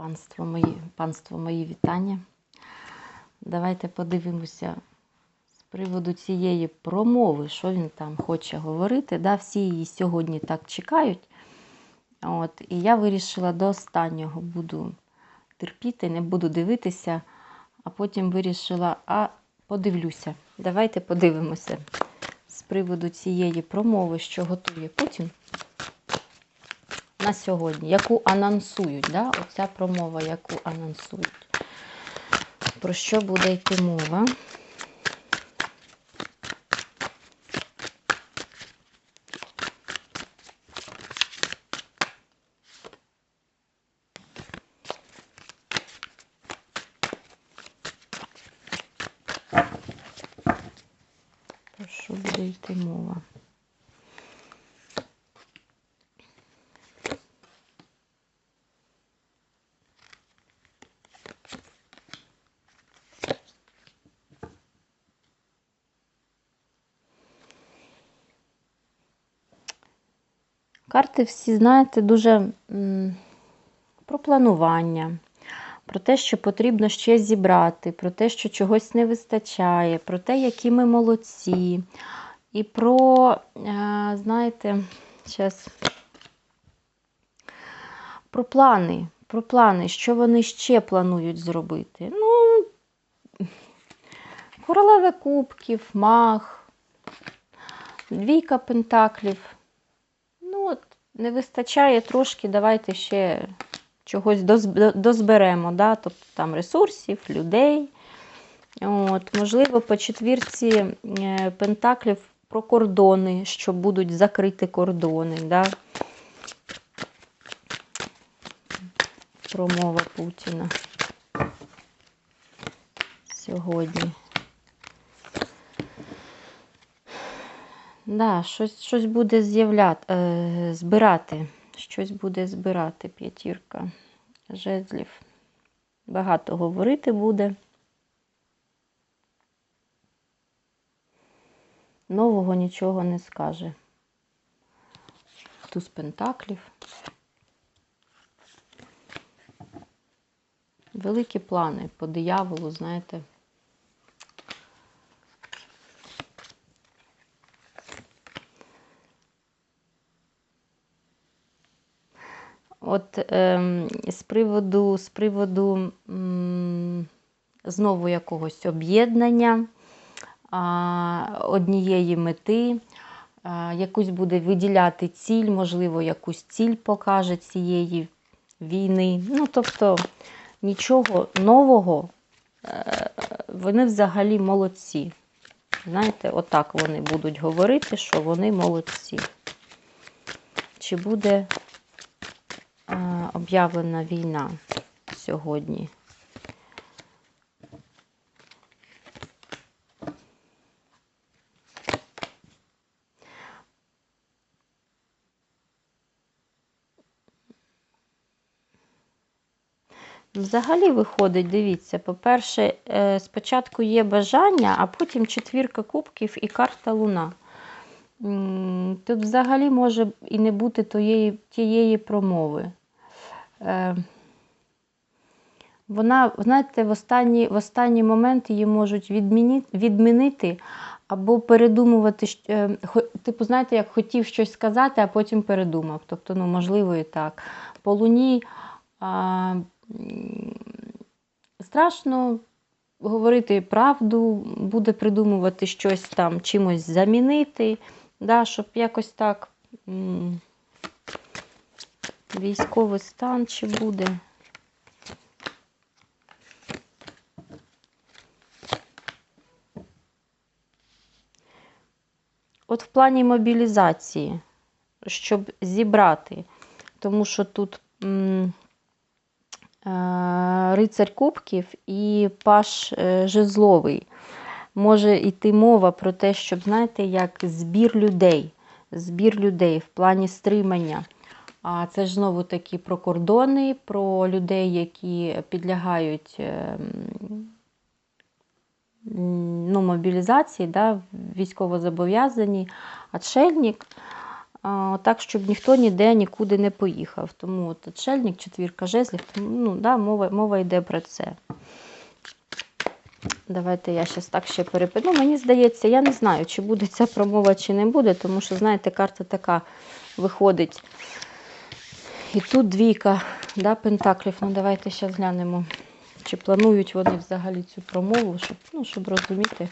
Панство мої, панство мої вітання. Давайте подивимося з приводу цієї промови, що він там хоче говорити. Да, всі її сьогодні так чекають. От, і я вирішила до останнього буду терпіти, не буду дивитися, а потім вирішила, а подивлюся. Давайте подивимося з приводу цієї промови, що готує Путін на сьогодні, яку анонсують. Да? Оця промова, яку анонсують. Про що буде йти мова? Про що буде йти мова? Карти всі, знаєте, дуже про планування, про те, що потрібно ще зібрати, про те, що чогось не вистачає, про те, які ми молодці. І про, е, знаєте, зараз, про плани, про плани, що вони ще планують зробити. Ну, королева кубків, мах, двійка пентаклів. Не вистачає трошки, давайте ще чогось дозберемо, да? тобто там ресурсів, людей. От, можливо, по четвірці е, пентаклів про кордони, що будуть закриті кордони. Да? Промова Путіна сьогодні. Да, щось, щось буде з'являти, е, збирати. Щось буде збирати п'ятірка жезлів. Багато говорити буде. Нового нічого не скаже. Туз пентаклів. Великі плани по дияволу, знаєте. От ем, з приводу, з приводу м, знову якогось об'єднання, однієї мети, а, якусь буде виділяти ціль, можливо, якусь ціль покаже цієї війни. Ну, тобто нічого нового, е, вони взагалі молодці. Знаєте, отак вони будуть говорити, що вони молодці. Чи буде е, об'явлена війна сьогодні? Взагалі виходить, дивіться, по-перше, е, спочатку є бажання, а потім четвірка кубків і карта Луна. Тут взагалі може і не бути тієї, тієї промови. Е, Вона, знаєте, в останній, в останній момент її можуть відмінити, відмінити або передумувати. е, Типу, знаєте, як хотів щось сказати, а потім передумав. Тобто, ну, можливо, і так. По Луні а, страшно говорити правду, буде придумувати щось там, чимось замінити, да, щоб якось так військовий стан чи буде. От в плані мобілізації, щоб зібрати, тому що тут м, е, рицарь кубків і паш е, жезловий. Може йти мова про те, щоб, знаєте, як збір людей, збір людей в плані стримання. А це ж знову таки про кордони, про людей, які підлягають е, ну, мобілізації, да, військовозобов'язані, отшельник. так, щоб ніхто ніде нікуди не поїхав. Тому от отшельник, четвірка жезлів, ну, да, мова, мова йде про це. Давайте я зараз так ще перепишу. Ну, мені здається, я не знаю, чи буде ця промова, чи не буде, тому що, знаєте, карта така виходить. І тут двійка да, пентаклів. Ну, давайте зараз глянемо, чи планують вони взагалі цю промову, щоб, ну, щоб розуміти.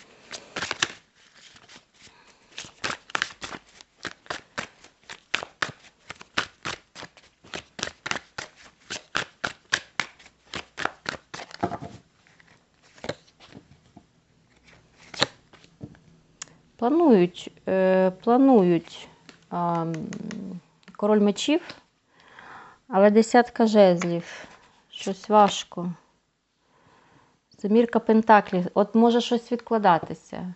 Планують, е, планують король мечів, але десятка жезлів. Щось важко. Семірка пентаклів. От може щось відкладатися.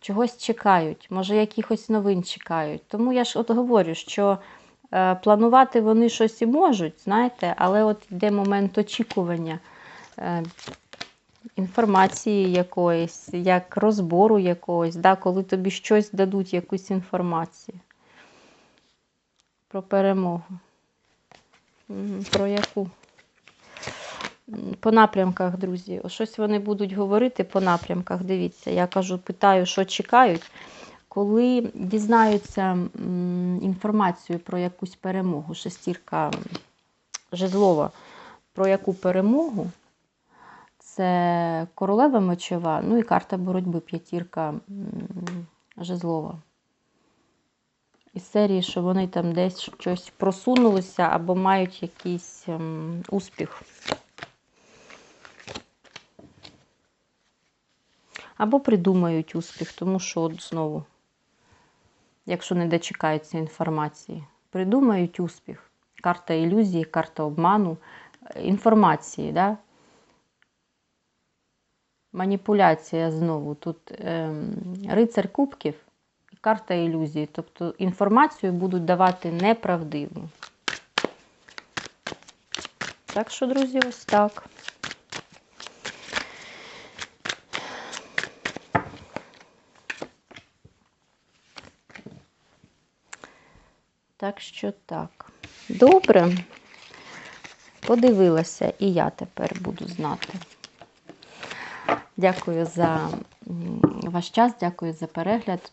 Чогось чекають, може якихось новин чекають. Тому я ж от говорю, що е, планувати вони щось і можуть, знаєте, але от йде момент очікування. Е, інформації якоїсь, як розбору якогось, да, коли тобі щось дадуть, якусь інформацію. Про перемогу. Про яку? По напрямках, друзі. Щось вони будуть говорити по напрямках. Дивіться, я кажу, питаю, що чекають. Коли дізнаються інформацію про якусь перемогу, шестірка жезлова, про яку перемогу, це королева мечова, ну і карта боротьби, п'ятірка жезлова. Із серії, що вони там десь щось просунулися або мають якийсь ем, успіх. Або придумають успіх, тому що от знову, якщо не дочекаються інформації, придумають успіх. Карта ілюзії, карта обману, е, інформації, да? маніпуляція знову. Тут ем, рицар кубків карта ілюзії. Тобто інформацію будуть давати неправдиву. Так що, друзі, ось так. Так що так. Добре. Подивилася, і я тепер буду знати. Дякую за ваш час, дякую за перегляд.